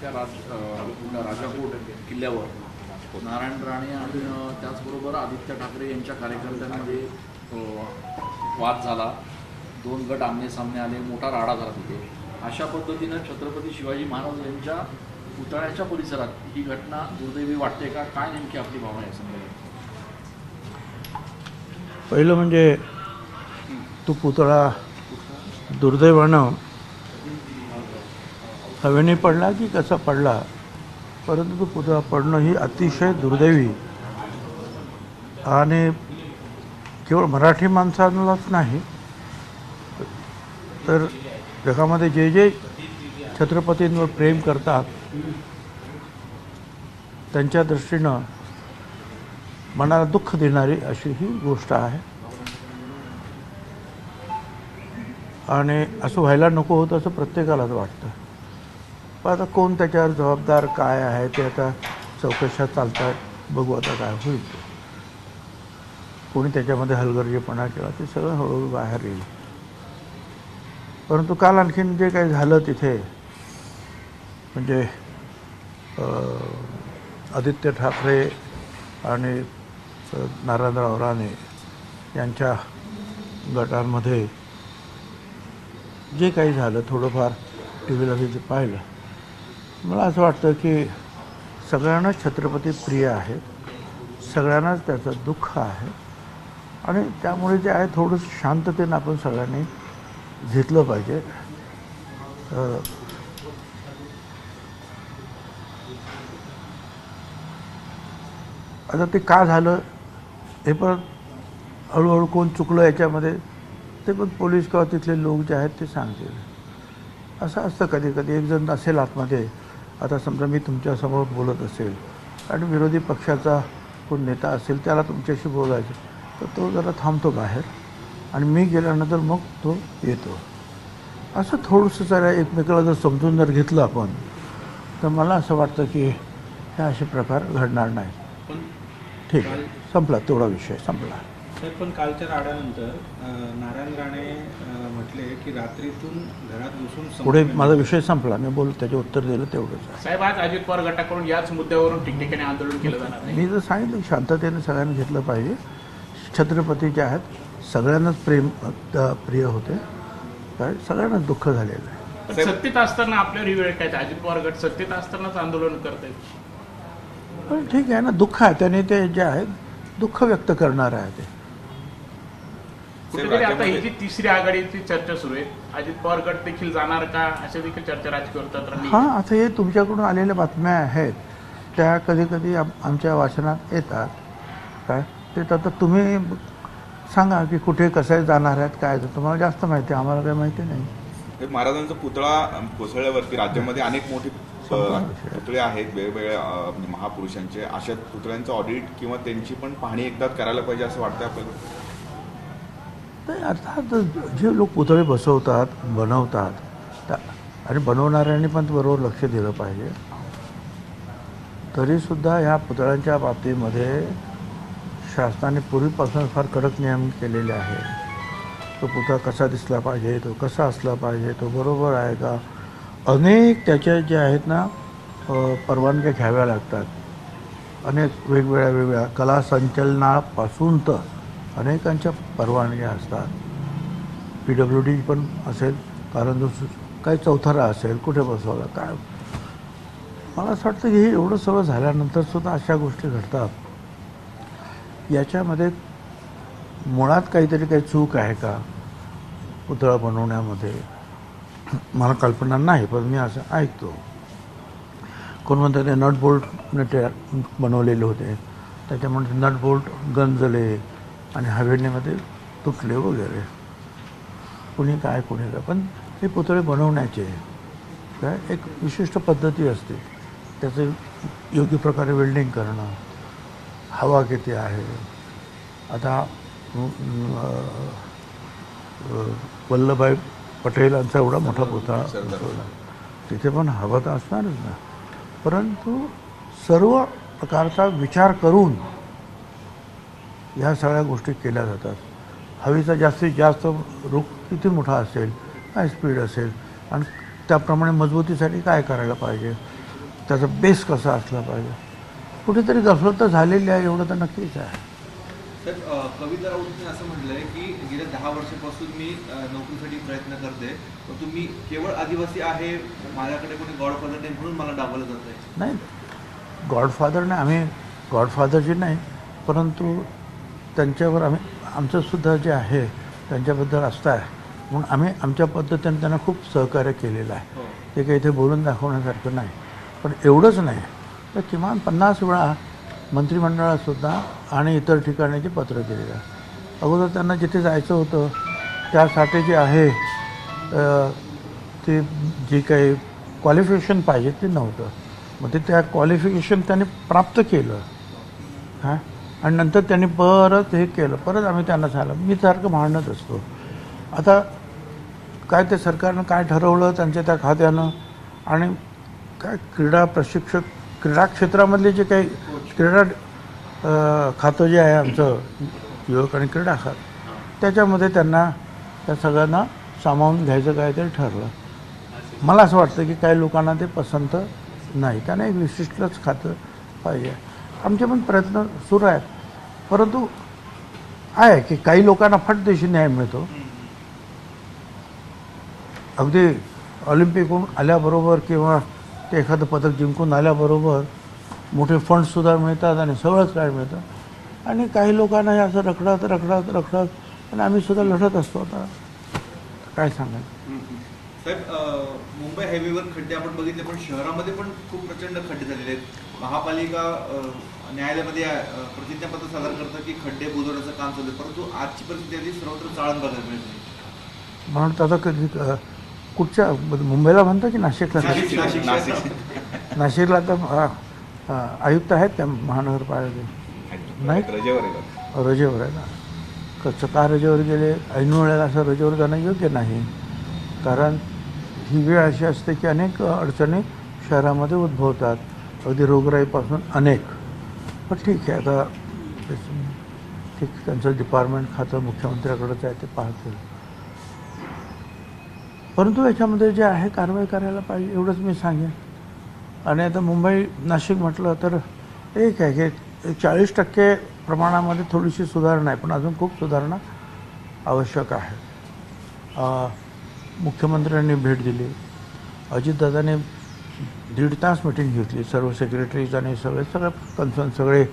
त्या राज अं, राजाकोट किल्ल्यावर. नारायण राणे आणि त्याचबरोबर आदित्य ठाकरे यांच्या कार्यकर्त्यांमध्ये वाद झाला. दोन गट आमने सामने आले मोठा राडा झाला तिथे. अशा पद्धतीनं छत्रपती शिवाजी महाराज यांच्या पुतळ्याच्या परिसरात ही घटना दुर्दैवी वाटते का? काय नेमकी आपली भावना आहे संदर्भात? पहिलं म्हणजे तो पुतळा दुर्दैवानं हवेने पडला की कसा पडला? परंतु तो पुतळा पडणं ही अतिशय दुर्दैवी. आणि केवळ मराठी माणसांनाच नाही तर जगामध्ये जे जे छत्रपतींवर प्रेम करतात त्यांच्या दृष्टीनं मनाला दुःख देणारी अशी ही गोष्ट आहे. आणि असं व्हायला नको होतं असं प्रत्येकालाच वाटतं. पण आता कोण त्याच्यावर जबाबदार काय आहे ते आता चौकशा चालतात बघू आता काय होईल. कोणी त्याच्यामध्ये हलगर्जीपणा केला ते सगळं हळूहळू बाहेर येईल. परंतु काल आणखीन जे काही झालं तिथे म्हणजे आदित्य ठाकरे आणि नारायणराव राणे यांच्या गटांमध्ये जे काही झालं थोडंफार टी व्हीला मी पाहिलं मला असं वाटतं की सगळ्यांनाच छत्रपती प्रिय आहेत सगळ्यांनाच त्याचं दुःख आहे. आणि त्यामुळे जे आहे थोडंसं शांततेनं आपण सगळ्यांनी घेतलं पाहिजे. आता ते का झालं हे पण हळूहळू कोण चुकलं याच्यामध्ये ते पण पोलीस किंवा तिथले लोक जे आहेत ते सांगतील. असं असतं कधी कधी. एक जण असेल आतमध्ये आता समजा मी तुमच्यासमोर बोलत असेल आणि विरोधी पक्षाचा कोण नेता असेल त्याला तुमच्याशी बोलायचं तर तो जरा थांबतो बाहेर आणि मी गेल्यानंतर मग तो येतो. असं थोडंसं जरा एकमेकाला जर समजून जर घेतलं आपण तर मला असं वाटतं की हे असे प्रकार घडणार नाही ठीक आहे. संपला. तेवढा विषय संपला. तर पण कालच्या राड्यानंतर नारायण राणे म्हटले की रात्रीतून घरात घुसून पुढे माझा विषय संपला. मी बोल त्याचे उत्तर दिलं तेवढंच साहेब आज अजित पवार गटाकडून याच मुद्द्यावरून ठिकठिकाणी आंदोलन केलं जाणार मी जर सांगितलं शांततेने सगळ्यांनी घेतलं पाहिजे. छत्रपती जे आहेत सगळ्यांनाच प्रेम प्रिय होते. काय सगळ्यांनाच दुःख झालेलं आहे. सत्तेत असताना आपल्यावर ही वेळ काय अजित पवार गट सत्तेत असतानाच आंदोलन करत आहेत. पण ठीक आहे ना दुःख आहे. त्याने ते जे आहे दुःख व्यक्त करणार आहे ते. कुठेतरी आता ही जी तिसरी आघाडीची चर्चा सुरू आहे अजित पवार गट देखील जाणार का? अशा देखील चर्चा राजकीय वर्तुळात हां. आता हे तुमच्याकडून आलेल्या बातम्या आहेत. त्या कधी कधी आम आमच्या वाचनात येतात. काय? ते तर आता तुम्ही सांगा की कुठे कसे जाणार आहेत काय तर तुम्हाला जास्त माहिती आहे आम्हाला काही माहिती नाही. हे महाराजांचा पुतळा कोसळल्यावरती राज्यामध्ये अनेक मोठे पुतळे आहेत. वेगवेगळ्या म्हणजे महापुरुषांचे अशा पुतळ्यांचं ऑडिट किंवा त्यांची पण पाहणी एकदाच करायला पाहिजे असं वाटतं आपल्याला. नाही अर्थात जे लोक पुतळे बसवतात बनवतात त्या आणि बनवणाऱ्यांनी पण बरोबर लक्ष दिलं पाहिजे. तरीसुद्धा ह्या पुतळ्यांच्या बाबतीमध्ये शासनाने पूर्वीपासून फार कडक नियम केलेले आहेत. तो पुतळा कसा दिसला पाहिजे तो कसा असला पाहिजे तो बरोबर आहे का? अनेक त्याच्या जे आहेत ना परवानग्या घ्याव्या लागतात. अनेक वेगवेगळ्या वेगवेगळ्या कला संचलनापासून तर अनेकांच्या परवानग्या असतात. पी डब्ल्यू डी पण असेल कारण जो सु- काही चौथारा असेल कुठे बसवायला काय? मला असं वाटतं की हे एवढं सगळं झाल्यानंतर सुद्धा अशा गोष्टी घडतात. याच्यामध्ये मुळात काहीतरी काही चूक आहे का? पुतळा बनवण्यामध्ये. मला कल्पना नाही पण मी असं ऐकतो. कोण म्हणतात ते नट बोल्टने ते बनवलेले होते. त्याच्यामुळे नट बोल्ट गंजले आणि हवेणीमध्ये तुटले वगैरे. कुणी काय कुणी काय. पण हे पुतळे बनवण्याचे काय एक विशिष्ट पद्धती असते. त्याचं योग्य प्रकारे वेल्डिंग करणं हवा किती आहे. आता वल्लभभाई पटेलांचा एवढा मोठा पुतळा तिथे पण हवा तर असणारच ना. परंतु सर्व प्रकारचा विचार करून ह्या सगळ्या गोष्टी केल्या जातात. हवेचा जास्तीत जास्त रुख किती मोठा असेल काय स्पीड असेल आणि त्याप्रमाणे मजबूतीसाठी काय करायला पाहिजे त्याचा बेस कसा असला पाहिजे. कुठेतरी गफलत तर झालेली आहे एवढं तर नक्कीच आहे. कविता राऊतने असं म्हटलंय की गेल्या दहा वर्षापासून मी नोकरीसाठी प्रयत्न करते पण तुम्ही केवळ आदिवासी आहे माझ्याकडे कोणी गॉडफादर नाही म्हणून मला डावलं जात आहे नाही गॉडफादर नाही आम्ही गॉडफादरची नाही परंतु त्यांच्यावर आम्ही आमचंसुद्धा जे आहे त्यांच्याबद्दल असतं आहे. म्हणून आम्ही आमच्या पद्धतीने त्यांना खूप सहकार्य केलेलं आहे. हो. ते काही इथे बोलून दाखवण्यासारखं नाही. पण एवढंच नाही. तर किमान पन्नास वेळा मंत्रिमंडळातसुद्धा आणि इतर ठिकाणी जे पत्र दिलेलं आहे. अगोदर त्यांना जिथे जायचं होतं त्यासाठी जे आहे ते जे काही क्वालिफिकेशन पाहिजे ते नव्हतं. मग ते त्या क्वालिफिकेशन त्यांनी प्राप्त केलं. हां? आणि नंतर त्यांनी परत हे केलं. परत आम्ही त्यांना सांगितलं. मी सारखं भांडत असतो. आता काय ते सरकारनं काय ठरवलं त्यांच्या त्या खात्यानं? आणि काय क्रीडा प्रशिक्षक क्रीडा क्षेत्रामधले जे काही क्रीडा खातं जे आहे आमचं युवक आणि क्रीडा खात त्याच्यामध्ये त्यांना त्या सगळ्यांना सामावून घ्यायचं काय तरी ठरलं. मला असं वाटतं की काही लोकांना ते पसंत नाही. त्यांना एक विशिष्टच खातं पाहिजे. आमचे पण प्रयत्न सुरू आहेत. परंतु आहे की काही लोकांना फटदेशी न्याय मिळतो. अगदी ऑलिम्पिकहून आल्याबरोबर किंवा ते एखादं पदक जिंकून आल्याबरोबर मोठे फंडसुद्धा मिळतात आणि सगळंच काय मिळतं. आणि काही लोकांना हे असं रखडत रखडत रखडत आणि आम्ही सुद्धा लढत असतो आता. काय सांगायचं साहेब मुंबई हायवेवर खड्डे आपण बघितले पण शहरामध्ये पण खूप प्रचंड खड्डे झालेले आहेत. महापालिका न्यायालयामध्ये प्रतिज्ञापत्र सादर करतं की खड्डे बुजवण्याचं काम चालू आहे परंतु आजची परिस्थिती आली सर्वत्र चाळण बघायला मिळत नाही. म्हणून आता कधी कुठच्या मुंबईला म्हणतो की नाशिकला? नाशिक- नाशिक- नाशिक नाशिकला अ, आयुक्त आहेत त्या महानगरपालिकेचे. नाही. रजेवर आहे. ना. कसं का रजेवर गेले? ऐन वेळेला असं रजेवर जाणं योग्य नाही. कारण ही वेळ अशी असते की अनेक अडचणी शहरामध्ये उद्भवतात. अगदी रोगराईपासून अनेक. पण ठीक आहे आता ठीक त्यांचं डिपार्टमेंट खातं मुख्यमंत्र्याकडंच आहे ते पाहतील. परंतु याच्यामध्ये जे आहे कारवाई करायला पाहिजे एवढंच मी सांगेन. आणि आता मुंबई नाशिक म्हटलं तर एक आहे की चाळीस टक्के प्रमाणामध्ये थोडीशी सुधारणा आहे पण अजून खूप सुधारणा आवश्यक आहे. मुख्यमंत्र्यांनी भेट दिली. अजितदादाने दीड तास मिटिंग घेतली. सर्व सेक्रेटरीज आणि सगळे सगळे कन्सर्न सगळे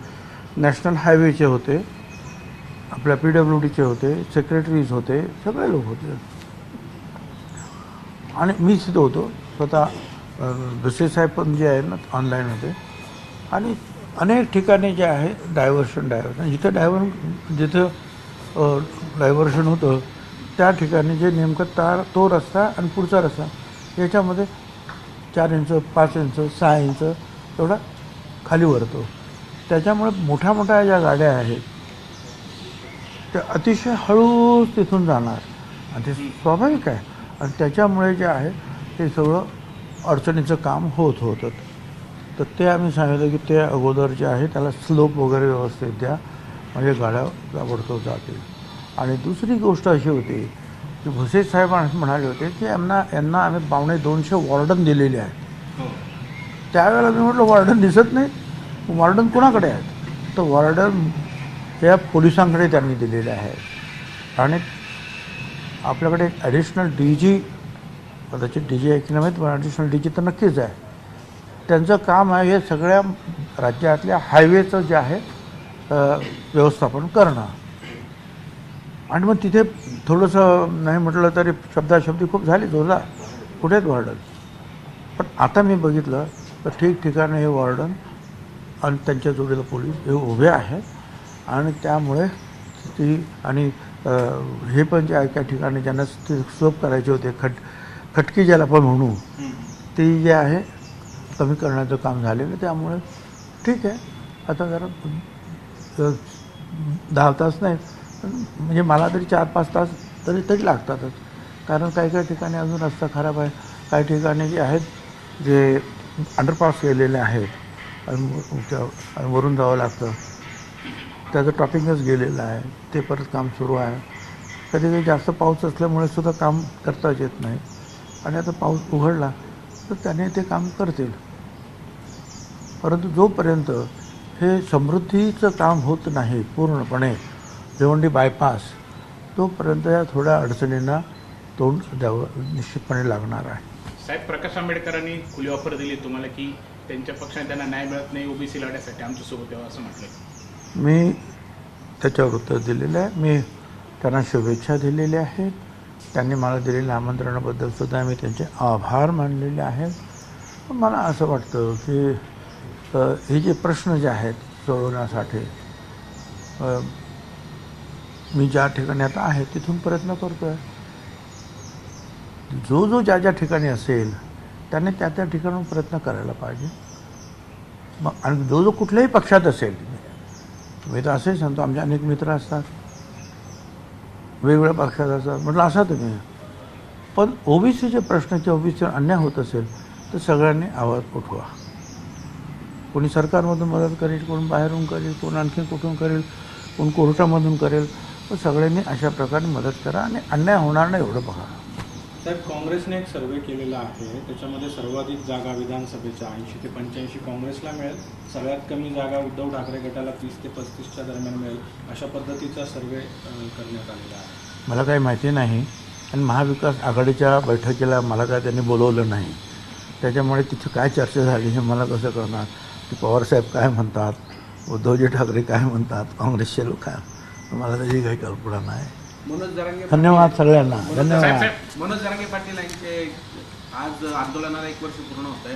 नॅशनल हायवेचे होते. आपल्या पी डब्ल्यू डीचे होते सेक्रेटरीज होते सगळे लोक होते. आणि मीच तिथं होतो. स्वतः दुसरे साहेब पण जे आहे ना ऑनलाईन होते. आणि अनेक ठिकाणी जे आहे डायव्हर्शन डायव्हर्शन जिथं डायव्हर जिथं डायव्हर्शन होतं त्या ठिकाणी जे नेमकं तार तो रस्ता आणि पुढचा रस्ता याच्यामध्ये चार इंच पाच इंच सहा इंच एवढा खाली वरतो. त्याच्यामुळे मोठ्या मोठ्या ज्या गाड्या आहेत त्या अतिशय हळूच तिथून जाणार. आणि ते स्वाभाविक आहे. आणि त्याच्यामुळे जे आहे ते सगळं अडचणीचं काम होत होतं. तर ते आम्ही सांगितलं की ते अगोदर जे आहे त्याला स्लोप वगैरे व्यवस्थित द्या. म्हणजे गाड्या ताबडतोब जातील. आणि दुसरी गोष्ट अशी होती की भुसे साहेब म्हणाले होते की यांना यांना आम्ही पावणे दोनशे वॉर्डन दिलेले आहेत. हो. त्यावेळेला मी म्हटलं वॉर्डन दिसत नाही. वॉर्डन कुणाकडे आहेत? तर वॉर्डन या पोलिसांकडे त्यांनी दिलेले आहेत आणि आपल्याकडे एक ॲडिशनल डी जी कदाचित डी जी ऐकलं माहीत पण ॲडिशनल डी जी तर नक्कीच आहे. त्यांचं काम आहे हे सगळ्या राज्यातल्या हायवेचं जे आहे व्यवस्थापन करणं. आणि मग तिथे थोडंसं नाही म्हटलं तरी शब्दाशब्दी खूप झाली जोरदार. कुठेच वॉर्डन. पण आता मी बघितलं तर ठिकठिकाणी हे वॉर्डन आणि त्यांच्या जोडीला पोलीस हे उभे आहेत. आणि त्यामुळे ती आणि हे पण जे आहे ठिकाणी ज्यांना ते स्लोप करायचे होते खट खटकी ज्याला पण म्हणू ती जे आहे कमी करण्याचं काम झालेलं त्यामुळे ठीक आहे. आता जरा दहा तास नाही म्हणजे मला तरी चार पाच तास तरी तरी लागतातच. कारण काही काही ठिकाणी अजून रस्ता खराब आहे. काही ठिकाणी जे आहेत जे अंडरपास केलेले आहेत आणि वरून जावं लागतं. त्याचं टॉपिंगच गेलेलं आहे. ते परत काम सुरू आहे. कधी कधी जास्त पाऊस असल्यामुळे सुद्धा काम करताच येत नाही. आणि आता पाऊस उघडला तर त्याने ते काम करतील. परंतु जोपर्यंत हे समृद्धीचं काम होत नाही पूर्णपणे भिवंडी बायपास तोपर्यंत या थोड्या अडचणींना तोंड द्यावं निश्चितपणे लागणार आहे. साहेब प्रकाश आंबेडकरांनी खुली ऑफर दिली तुम्हाला की त्यांच्या पक्षाने त्यांना न्याय मिळत नाही ओबीसी लढ्यासाठी आमच्यासोबत यावं असं म्हटलं मी त्याच्यावर उत्तर दिलेलं आहे. मी त्यांना शुभेच्छा दिलेल्या आहेत. त्यांनी मला दिलेल्या आमंत्रणाबद्दल सुद्धा मी त्यांचे आभार मानलेले आहेत. मला असं वाटतं की हे जे प्रश्न जे आहेत सोडवण्यासाठी मी ज्या ठिकाणी आता आहे तिथून प्रयत्न करतो आहे जो जो ज्या ज्या ठिकाणी असेल त्याने त्या त्या ठिकाणून प्रयत्न करायला पाहिजे. मग आणि जो जो कुठल्याही पक्षात असेल मी तर असंही सांगतो आमचे अनेक मित्र असतात. वेगवेगळ्या पक्षात असतात. म्हटलं असा तुम्ही पण ओबीसीचे प्रश्न किंवा ओबीसीवर अन्याय होत असेल तर सगळ्यांनी आवाज उठवा. कोणी सरकारमधून मदत करेल कोण बाहेरून करेल कोण आणखी कुठून करेल कोण कोर्टामधून करेल पण सगळ्यांनी अशा प्रकारे मदत करा आणि अन्याय होणार नाही एवढं बघा. साहेब काँग्रेसने एक सर्वे केलेला आहे त्याच्यामध्ये सर्वाधिक जागा विधानसभेच्या ऐंशी ते पंच्याऐंशी काँग्रेसला मिळेल सगळ्यात कमी जागा उद्धव ठाकरे गटाला तीस ते पस्तीसच्या दरम्यान मिळेल अशा पद्धतीचा सर्वे करण्यात आलेला आहे. मला काही माहिती नाही आणि महाविकास आघाडीच्या बैठकीला मला काय त्यांनी बोलवलं नाही त्याच्यामुळे तिथं काय चर्चा झाली हे मला कसं कळणार? की पवारसाहेब काय म्हणतात? उद्धवजी ठाकरे काय म्हणतात? काँग्रेसचे लोक काय? मला त्याची काही कल्पना नाही. धन्यवाद सगळ्यांना. धन्यवाद. मनोज जरांगे पाटील यांचे आज आंदोलनाला एक वर्ष पूर्ण होत आहे.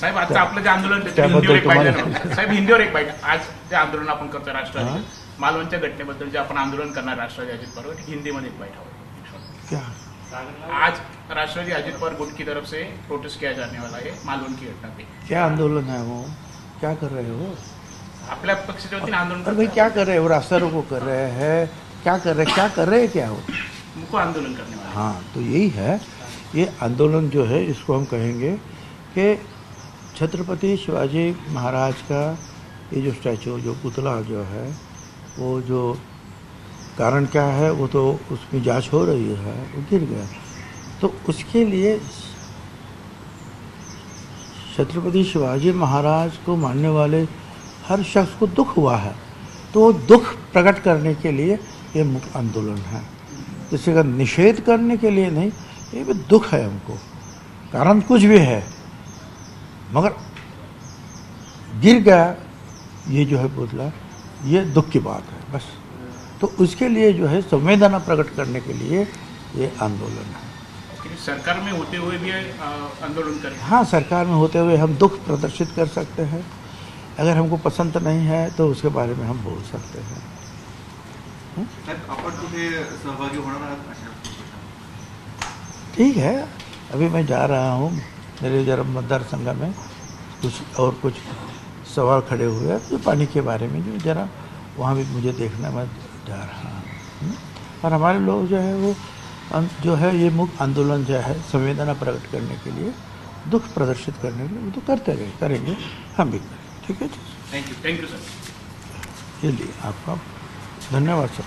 साहेब आजचं आपलं जे आंदोलन हिंदीवर एक देणार. साहेब हिंदीवर एक बाईट आज जे आंदोलन आपण करतोय राष्ट्रवादी मालवणच्या घटनेबद्दल जे आपण आंदोलन करणार राष्ट्रवादी अजित पवार हिंदीमध्ये एक क्या? आज राष्ट्रवादी अजित पवार गुट की तरफ से प्रोटेस्ट किया जाने वाला है मालवण की घटना पे. क्या आंदोलन है वो? क्या कर रहे हो? आपल्या पक्षाच्या वतीने आंदोलन अरे भाई क्या कर रहे हो? रास्ता रोको कर रहे हैं। क्या कर रहे क्या कर रहे हैं? क्या हो? मुको आंदोलन करने वाला। है हाँ तो यही है। ये आंदोलन जो है इसको हम कहेंगे कि छत्रपति शिवाजी महाराज का ये जो स्टैचू जो पुतला जो है वो जो कारण क्या है वो तो उसमें जाँच हो रही है वो गिर गया। तो उसके लिए छत्रपति शिवाजी महाराज को मानने वाले हर शख्स को दुख हुआ है तो वो दुख प्रकट करने के लिए ये मुख्य आंदोलन है। किसी का निषेध करने के लिए नहीं ये भी दुख है हमको। कारण कुछ भी है मगर गिर गया ये जो है पुतला ये दुख की बात है बस। तो उसके लिए जो है संवेदना प्रकट करने के लिए ये आंदोलन है। सरकार में होते हुए भी आंदोलन करें। हाँ सरकार में होते हुए हम दुख प्रदर्शित कर सकते हैं। अगर हमको पसंद नहीं है तो उसके बारे में हम बोल सकते हैं। आहात अशा उपोषणात? ठीक है। अभी मैं जा रहा हूँ मेरे जरा मतदार संघ में। कुछ और कुछ सवाल खड़े हुए हैं जो पानी के बारे में जो जरा वहाँ भी मुझे देखना मैं जा रहा हूँ। हम्म? और हमारे लोग जो है वो अं- जो है ये मुख्य आंदोलन जो है संवेदना प्रकट करने के लिए दुख प्रदर्शित करने के लिए वो तो करते रहे करेंगे। हम भी करेंगे ठीक है जी थँक्यू थँक्यू सर ये लिए आपका धन्यवाद सर